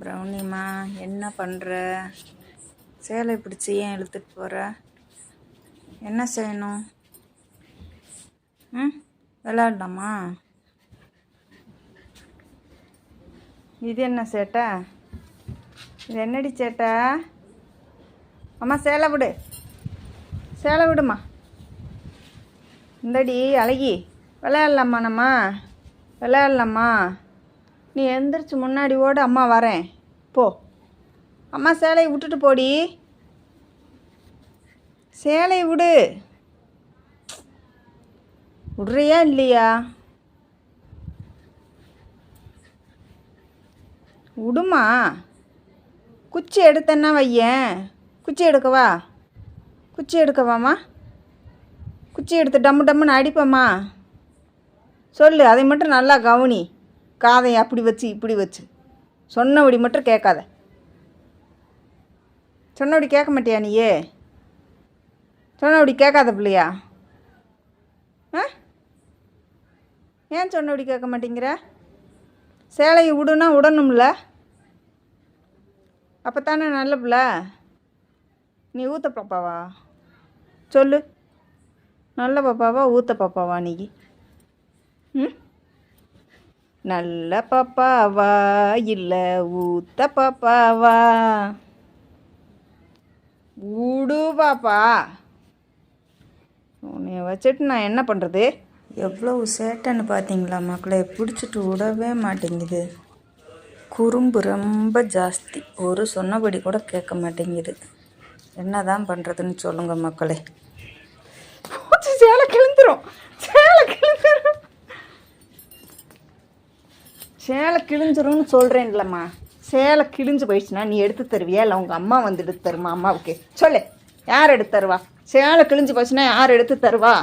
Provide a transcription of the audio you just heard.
ப்ரௌனிம்மா என்ன பண்ணுற சேலை பிடிச்சி ஏன் இழுத்துட்டு போகிற என்ன செய்யணும்? ம் விளாட்லாமா இது என்ன சேட்டை? இது என்னடி சேட்டா? அம்மா சேலை விடு. சேலை விடுமா? இந்தடி அழகி. விளையாடலாமா நம்ம? விளையாடலாமா? நீ எந்திரிச்சு முன்னாடி ஓடு அம்மா வரேன். போ. அம்மா சேலையை விட்டுட்டு போடி. சேலையை விடு. விடுறியா இல்லையா? விடுமா. குச்சி எடுத்தேன்னா வையேன். குச்சி எடுக்கவா குச்சி எடுக்கவாம்மா குச்சி எடுத்து டம்மு டம்முன்னு அடிப்பம்மா. சொல்லு அதை மட்டும் நல்லா கவனி. காதை அப்படி வச்சு இப்படி வச்சு. சொன்னபடி மட்டும் கேட்காத. சொன்னபடி கேட்க மாட்டியா நீயே? சொன்னபடி கேட்காத பிள்ளையா? ஆ? ஏன் சொன்னபடி கேட்க மாட்டேங்கிற? சேலையை விடுனா விடணும்ல அப்போ தானே நல்ல பிள்ளை. நீ ஊத்த பாப்பாவா? சொல்லு. நல்ல பாப்பாவா ஊத்த பாப்பாவா நீ? ம்? நல்ல பாப்பாவா இல்லை ஊத்த பாப்பாவா? விடு பாப்பா. உன்னைய வச்சுட்டு நான் என்ன பண்ணுறது எவ்வளவு சேட்டைன்னு பார்த்தீங்களா மக்களை பிடிச்சிட்டு விடவே மாட்டேங்குது. குறும்பு ரொம்ப ஜாஸ்தி. ஒரு சொன்னபடி கூட கேட்க மாட்டேங்குது. என்ன தான் பண்ணுறதுன்னு சொல்லுங்கள் மக்களே சேலை கிழிந்துரும் சேலை கிழிந்துரும் சேலை கிழிஞ்சிரும்னு சொல்கிறேன்லம்மா சேலை கிழிஞ்சு போயிடுச்சுன்னா நீ எடுத்து தருவியா? இல்லை உங்கள் அம்மா வந்து எடுத்து தருமா? அம்மாவுக்கு. சொல்லு. யார் எடுத்து தருவா? சேலை கிழிஞ்சு போச்சுன்னா யார் எடுத்து தருவா?